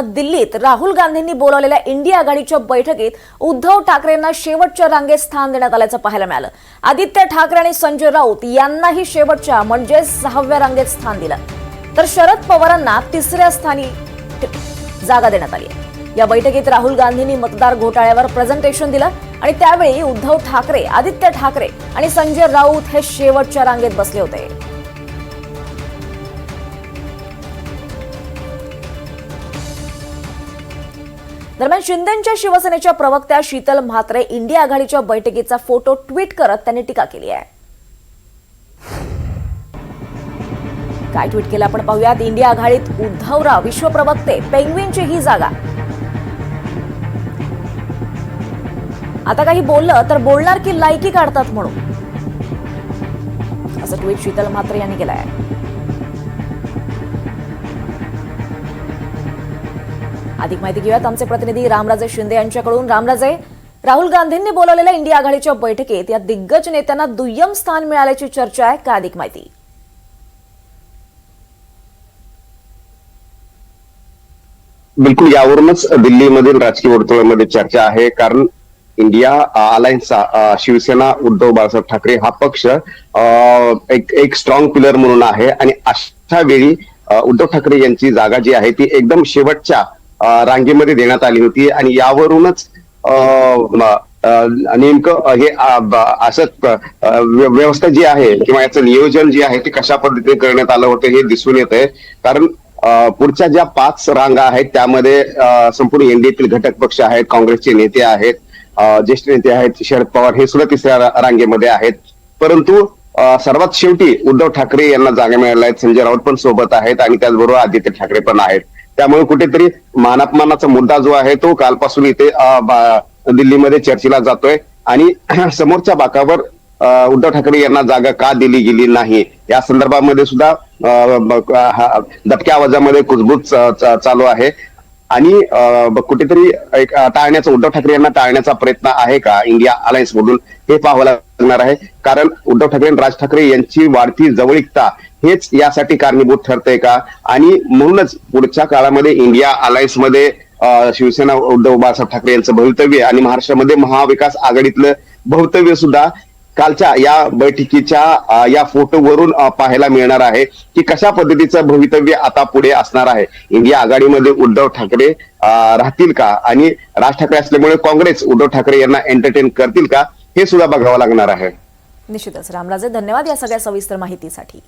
दिल्लीत राहुल गांधींनी बोलावलेल्या इंडिया आघाडीच्या बैठकीत उद्धव ठाकरेंना शेवटच्या रांगेत स्थान देण्यात आल्याचं पाहायला मिळालं. आदित्य ठाकरे आणि संजय राऊत यांनाही शेवटच्या म्हणजे सहाव्या रांगेत स्थान दिलं. तर शरद पवारांना तिसऱ्या स्थानी जागा देण्यात आली आहे. या बैठकीत राहुल गांधींनी मतदार घोटाळ्यावर प्रेझेंटेशन दिलं आणि त्यावेळी उद्धव ठाकरे आदित्य ठाकरे आणि संजय राऊत हे शेवटच्या रांगेत बसले होते. दरम्यान शिंदेच्या शिवसेनेच्या प्रवक्त्या शीतल म्हात्रे इंडिया आघाडीच्या बैठकीचा फोटो ट्विट करत त्यांनी टीका केली आहे. काय ट्विट केलं आपण पाहूयात. इंडिया आघाडीत उद्धवराव विश्वप्रवक्ते पेंग्विनची ही जागा. आता काही बोललं तर बोलणार की लायकी काढतात म्हणून. असं ट्विट शीतल म्हात्रे यांनी केलं आहे अधिक माहिती घेऊयात. आमचे प्रतिनिधी रामराजे शिंदे यांच्याकडून. रामराजे राहुल गांधींनी बोलावलेल्या इंडिया आघाडीच्या बैठकीत या दिग्गज नेत्यांना दुय्यम स्थान मिळाल्याची चर्चा आहे. का अधिक माहिती? बिलकुल यावरूनच दिल्लीमधील राजकीय वर्तुळामध्ये चर्चा आहे. कारण इंडिया अलायन्सचा शिवसेना उद्धव बाळासाहेब ठाकरे हा पक्ष अ, एक एक स्ट्रॉंग पिलर म्हणून आहे. आणि अशा वेळी उद्धव ठाकरे यांची जागा जी आहे ती एकदम शेवटच्या रांगेमध्ये देण्यात आली होती आणि यावरूनच नेमकं हे असं व्यवस्था जी आहे किंवा याचं नियोजन जे आहे ते कशा पद्धतीने करण्यात आलं होतं हे दिसून येत आहे कारण पुढच्या ज्या पाच रांगा आहेत त्यामध्ये संपूर्ण एनडीएतील घटक पक्ष आहेत काँग्रेसचे नेते आहेत ज्येष्ठ नेते आहेत शरद पवार हे सुद्धा तिसऱ्या रांगेमध्ये आहेत. परंतु सर्वात शेवटी उद्धव ठाकरे यांना जागा मिळाल्या आहेत संजय राऊत पण सोबत आहेत आणि त्याचबरोबर आदित्य ठाकरे पण आहेत. त्यामुळे कुठेतरी मानापमानाचा मुद्दा जो आहे तो कालपासून इथे दिल्लीमध्ये चर्चेला जातोय. आणि समोरच्या बाकावर उद्धव ठाकरे यांना जागा का दिली गेली नाही? या संदर्भामध्ये सुद्धा दबक्या आवाजामध्ये कुजबूज चालू आहे. आणि कुठेतरी एक टाळण्याचा उद्धव ठाकरे यांना टाळण्याचा प्रयत्न आहे का? इंडिया अलायन्स मधून हे पाहावं लागणार आहे. कारण उद्धव ठाकरे आणि राज ठाकरे यांची वाढती जवळीकता हेच यासाठी कारणीभूत ठरतंय का? आणि म्हणूनच पुढच्या काळामध्ये इंडिया अलायन्समध्ये शिवसेना उद्धव बाळासाहेब ठाकरे यांचं भवितव्य आणि महाराष्ट्रामध्ये महाविकास आघाडीतलं भवितव्य सुद्धा कालच्या या बैठकीच्या या फोटोवरून पाहायला मिळणार आहे की कशा पद्धतीचं भवितव्य आता पुढे असणार आहे. इंडिया आघाडीमध्ये उद्धव ठाकरे राहतील का? आणि राज ठाकरे असल्यामुळे काँग्रेस उद्धव ठाकरे यांना एंटरटेन करतील का? हे सुद्धा बघावं लागणार आहे. निश्चितच. रामराजे धन्यवाद या सगळ्या सविस्तर माहितीसाठी.